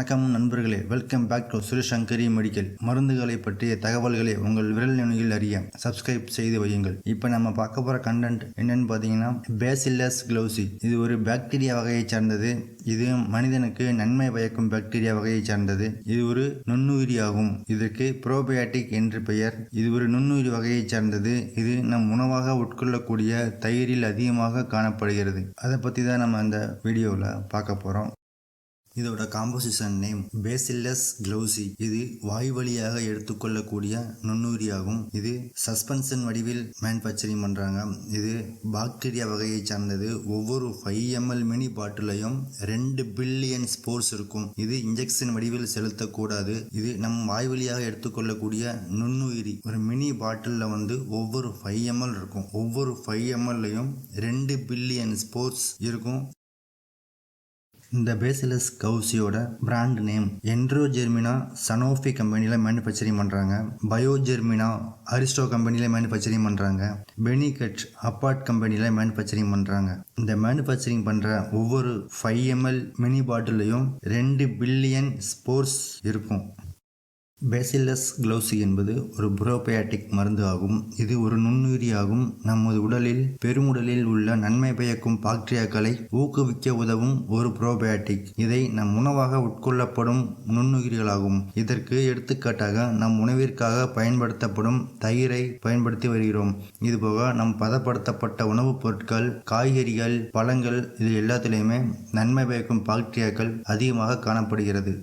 Welcome back to Sureshankari medical மருந்துகளை பற்றிய தகவல்களை உங்கள் விரல் நுனியில் அறிய சப்ஸ்கிரைப் செய்து வையுங்கள். இப்போ நம்ம பார்க்க போகிற கண்டென்ட் என்னன்னு பார்த்தீங்கன்னா பேசில்லஸ் க்ளவுசி இது ஒரு பாக்டீரியா வகையைச் சார்ந்தது. இது மனிதனுக்கு நன்மை பயக்கும் பாக்டீரியா வகையைச் சார்ந்தது. இது ஒரு நுண்ணுயிரி ஆகும். இதற்கு ப்ரோபயாட்டிக் என்று பெயர். இது ஒரு நுண்ணுயிரி வகையைச் சார்ந்தது. இது நம் உணவாக உட்கொள்ளக்கூடிய தயிரில் அதிகமாக காணப்படுகிறது. அதை பற்றி தான் நம்ம அந்த வீடியோவில் பார்க்க போகிறோம் இதோட காம்போசிஷன் நேம் பேசில்லஸ் க்ளவுசி இது வாய் வழியாக எடுத்துக்கொள்ளக்கூடிய நுண்ணுயிரியாகும் இது சஸ்பென்ஷன் வடிவில் மேனுஃபேக்சரிங் பண்ணுறாங்க இது பாக்டீரியா வகையை சார்ந்தது. ஒவ்வொரு ஃபைவ் எம்எல் மினி பாட்டிலையும் ரெண்டு பில்லியன் ஸ்போர்ஸ் இருக்கும். இது இன்ஜெக்ஷன் வடிவில் செலுத்தக்கூடாது. இது நம் வாய் வழியாக எடுத்துக்கொள்ளக்கூடிய நுண்ணுயிரி ஒரு மினி பாட்டிலில் வந்து ஒவ்வொரு ஃபைவ் எம்எல் இருக்கும். ஒவ்வொரு ஃபைவ் எம்எல்லையும் ரெண்டு பில்லியன் ஸ்போர்ட்ஸ் இருக்கும். இந்த பேசிலஸ் கவுசியோட பிராண்ட் நேம் என்ட்ரோஜெர்மினா சனோஃபி கம்பெனியில் மேனுஃபேக்சரிங் பண்ணுறாங்க பயோஜெர்மினா அரிஸ்டோ கம்பெனியில் மேனுஃபேக்சரிங் பண்ணுறாங்க பெனிகட் அப்பார்ட் கம்பெனியில் மேனுஃபேக்சரிங் பண்ணுறாங்க இந்த மேனுஃபேக்சரிங் பண்ணுற ஒவ்வொரு ஃபைவ் எம்எல் மினி பாட்டிலையும் ரெண்டு பில்லியன் ஸ்போர்ஸ் இருக்கும். பேசில்லஸ் க்ளௌசி என்பது ஒரு புரோபயாட்டிக் மருந்து ஆகும். இது ஒரு நுண்ணுயிரியாகும். நமது உடலில் பெருமுடலில் உள்ள நன்மை பயக்கும் பாக்டீரியாக்களை ஊக்குவிக்க உதவும் ஒரு புரோபயாட்டிக். இதை நம் உணவாக உட்கொள்ளப்படும் நுண்ணுயிரிகளாகும். இதற்கு எடுத்துக்காட்டாக நம் உணவிற்காக பயன்படுத்தப்படும் தயிரை பயன்படுத்தி வருகிறோம். இதுபோக நம் பதப்படுத்தப்பட்ட உணவுப் பொருட்கள் காய்கறிகள் பழங்கள் இது எல்லாத்திலையுமே நன்மை பயக்கும் பாக்டீரியாக்கள் அதிகமாக காணப்படுகிறது.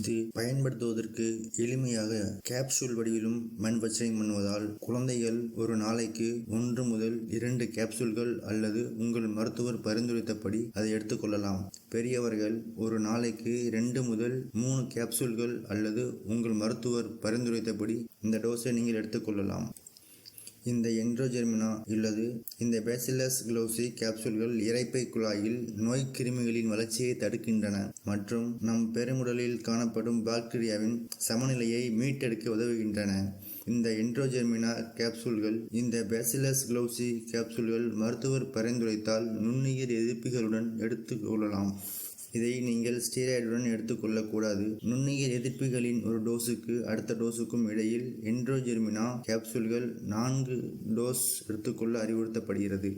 இது பயன்படுத்துவதற்கு எளிமையாக கேப்சூல் வடிவிலும் மேனுஃபேக்சரிங் பண்ணுவதால் குழந்தைகள் ஒரு நாளைக்கு ஒன்று முதல் இரண்டு கேப்சூல்கள் அல்லது உங்கள் மருத்துவர் பரிந்துரைத்தபடி அதை எடுத்துக்கொள்ளலாம். பெரியவர்கள் ஒரு நாளைக்கு ரெண்டு முதல் மூணு கேப்சூல்கள் அல்லது உங்கள் மருத்துவர் பரிந்துரைத்தபடி இந்த டோஸை நீங்கள் எடுத்துக்கொள்ளலாம். இந்த என்ட்ரோஜெர்மினா அல்லது இந்த பேசிலஸ் க்ளோசி கேப்சூல்கள் இறைப்பை குழாயில் நோய் கிருமிகளின் வளர்ச்சியை தடுக்கின்றன மற்றும் நம் பெருமுடலில் காணப்படும் பாக்டீரியாவின் சமநிலையை மீட்டெடுக்க உதவுகின்றன. இந்த என்ட்ரோஜெர்மினா கேப்சூல்கள் இந்த பேசிலஸ் க்ளோசி கேப்சூல்கள் மருத்துவர் பரிந்துரைத்தால் நுண்ணுயிர் எதிர்ப்பிகளுடன் எடுத்துக்கொள்ளலாம் இதை நீங்கள் ஸ்டீராய்டுடன் எடுத்துக்கொள்ளக்கூடாது. நுண்ணுயிர் எதிர்ப்பிகளின் ஒரு டோஸுக்கு அடுத்த டோஸுக்கும் இடையில் என்ட்ரோஜெர்மினா கேப்சூல்கள் நான்கு டோஸ் எடுத்துக்கொள்ள அறிவுறுத்தப்படுகிறது.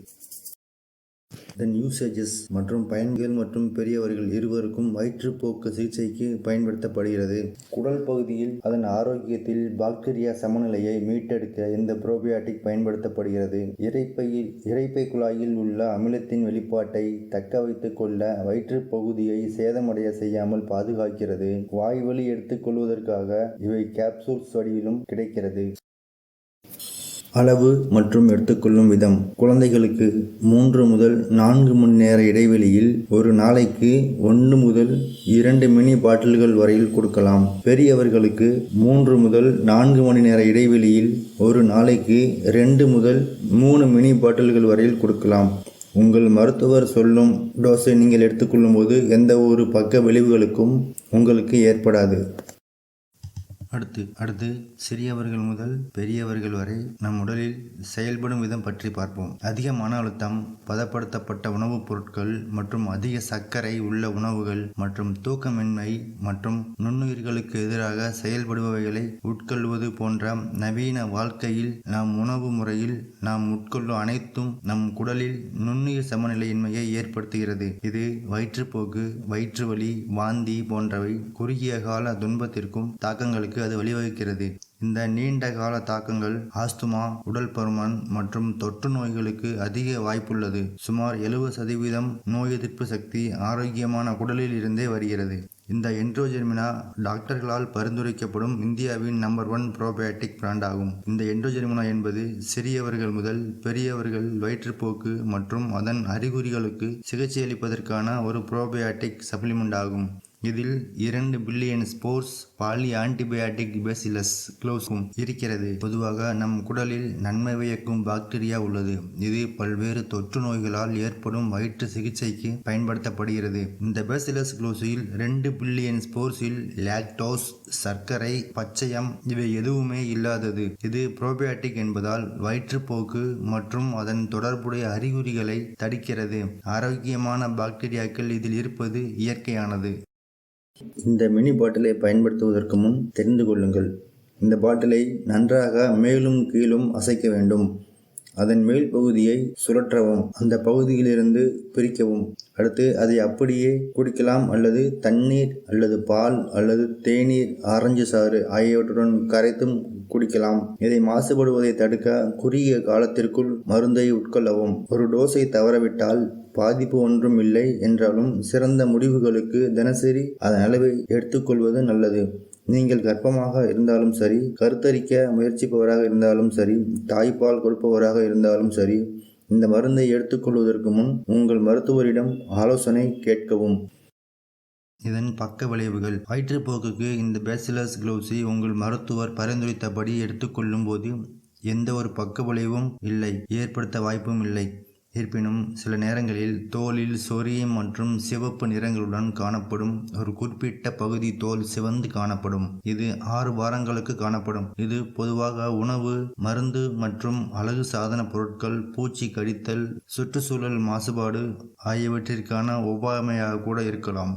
இதன் யூசேஜஸ் மற்றும் பயன்கள் மற்றும் பெரியவர்கள் இருவருக்கும் வயிற்றுப்போக்கு சிகிச்சைக்கு பயன்படுத்தப்படுகிறது. குடல் பகுதியில் அதன் ஆரோக்கியத்தில் பாக்டீரியா சமநிலையை மீட்டெடுக்க இந்த புரோபியாட்டிக் பயன்படுத்தப்படுகிறது. இறைப்பையில் இறைப்பை குழாயில் உள்ள அமிலத்தின் வெளிப்பாட்டை தக்க வைத்துக் கொள்ள வயிற்றுப் பகுதியை சேதமடைய செய்யாமல் பாதுகாக்கிறது. வாய்வழி எடுத்துக்கொள்வதற்காக இவை கேப்சூல்ஸ் வடிவிலும் கிடைக்கிறது. அளவு மற்றும் எடுத்துக்கொள்ளும் விதம். குழந்தைகளுக்கு மூன்று முதல் நான்கு மணி நேர இடைவெளியில் ஒரு நாளைக்கு ஒன்று முதல் இரண்டு மினி பாட்டில்கள் வரையில் கொடுக்கலாம். பெரியவர்களுக்கு மூன்று முதல் நான்கு மணி நேர இடைவெளியில் ஒரு நாளைக்கு ரெண்டு முதல் மூணு மினி பாட்டில்கள் வரையில் கொடுக்கலாம். உங்கள் மருத்துவர் சொல்லும் டோஸை நீங்கள் எடுத்துக்கொள்ளும்போது எந்த ஒரு பக்க விளைவுகளுக்கும் உங்களுக்கு ஏற்படாது. அடுத்து அடுத்து சிறியவர்கள் முதல் பெரியவர்கள் வரை நம் உடலில் செயல்படும் விதம் பற்றி பார்ப்போம். அதிக மன அழுத்தம் பதப்படுத்தப்பட்ட உணவுப் பொருட்கள் மற்றும் அதிக சர்க்கரை உள்ள உணவுகள் மற்றும் தூக்கமின்மை மற்றும் நுண்ணுயிர்களுக்கு எதிராக செயல்படுபவைகளை உட்கொள்வது போன்ற நவீன வாழ்க்கையில் நாம் உணவு முறையில் நாம் உட்கொள்ளும் அனைத்தும் நம் குடலில் நுண்ணுயிர் சமநிலையின்மையை ஏற்படுத்துகிறது. இது வயிற்றுப்போக்கு வயிற்று வலி வாந்தி போன்றவை குறுகிய கால துன்பத்திற்கும் தாக்கங்களுக்கு அது வழிவகுக்கிறது. இந்த நீண்ட கால தாக்கங்கள் ஆஸ்துமா உடல் பருமன் மற்றும் தொற்று நோய்களுக்கு அதிக வாய்ப்புள்ளது. சுமார் எழுபது சதவீதம் நோய் எதிர்ப்பு சக்தி ஆரோக்கியமான குடலில் இருந்தே வருகிறது. இந்த என்ட்ரோஜெர்மினா டாக்டர்களால் பரிந்துரைக்கப்படும் இந்தியாவின் நம்பர் ஒன் ப்ரோபயாட்டிக் பிராண்ட் ஆகும் இந்த என்ட்ரோஜெர்மினா என்பது சிறியவர்கள் முதல் பெரியவர்கள் வயிற்றுப்போக்கு மற்றும் அதன் அறிகுறிகளுக்கு சிகிச்சையளிப்பதற்கான ஒரு ப்ரோபயாட்டிக் சப்ளிமெண்ட் ஆகும் இதில் இரண்டு billion spores poly antibiotic bacillus க்ளோஸும் இருக்கிறது. பொதுவாக நம் குடலில் நன்மை வியக்கும் பாக்டீரியா உள்ளது. இது பல்வேறு தொற்று நோய்களால் ஏற்படும் வயிற்று சிகிச்சைக்கு பயன்படுத்தப்படுகிறது. இந்த பேசிலஸ் க்ளோஸில் ரெண்டு பில்லியன் ஸ்போர்ஸில் லாக்டோஸ் சர்க்கரை பச்சையம் இவை எதுவுமே இல்லாதது. இது ப்ரோபயாட்டிக் என்பதால் வயிற்றுப்போக்கு மற்றும் அதன் தொடர்புடைய அறிகுறிகளை தடுக்கிறது. ஆரோக்கியமான பாக்டீரியாக்கள் இதில் இருப்பது இயற்கையானது. இந்த மினி பாட்டிலை பயன்படுத்துவதற்கு முன் தெரிந்து கொள்ளுங்கள். இந்த பாட்டிலை நன்றாக மேலும் கீழும் அசைக்க வேண்டும். அதன் மேல் பகுதியை சுழற்றவும் அந்த பகுதியிலிருந்து பிரிக்கவும். அடுத்து அதை அப்படியே குடிக்கலாம் அல்லது தண்ணீர் அல்லது பால் அல்லது தேநீர் ஆரஞ்சு சாறு ஆகியவற்றுடன் கரைத்தும் குடிக்கலாம். இதை மாசுபடுவதை தடுக்க குறுகிய காலத்திற்குள் மருந்தை உட்கொள்ளவும். ஒரு டோஸை தவறவிட்டால் பாதிப்பு ஒன்றும் இல்லை என்றாலும் சிறந்த முடிவுகளுக்கு தினசரி அதன் அளவை எடுத்துக்கொள்வது நல்லது. நீங்கள் கர்ப்பமாக இருந்தாலும் சரி கருத்தரிக்க முயற்சிப்பவராக இருந்தாலும் சரி தாய்ப்பால் கொடுப்பவராக இருந்தாலும் சரி இந்த மருந்தை எடுத்துக்கொள்வதற்கு முன் உங்கள் மருத்துவரிடம் ஆலோசனை கேட்கவும். இதன் பக்க விளைவுகள். வயிற்றுப்போக்குக்கு இந்த பேசிலஸ் க்ளவுஸை உங்கள் மருத்துவர் பரிந்துரைத்தபடி எடுத்துக்கொள்ளும் போது எந்த ஒரு பக்க விளைவும் இல்லை ஏற்படுத்த வாய்ப்பும் இல்லை. இருப்பினும் சில நேரங்களில் தோலில் சொரியம் மற்றும் சிவப்பு நிறங்களுடன் காணப்படும் ஒரு குறிப்பிட்ட பகுதி தோல் சிவந்து காணப்படும். இது ஆறு வாரங்களுக்கு காணப்படும். இது பொதுவாக உணவு மருந்து மற்றும் அழகு சாதன பொருட்கள் பூச்சி கடித்தல் சுற்றுச்சூழல் மாசுபாடு ஆகியவற்றிற்கான ஒவ்வாமையாக கூட இருக்கலாம்.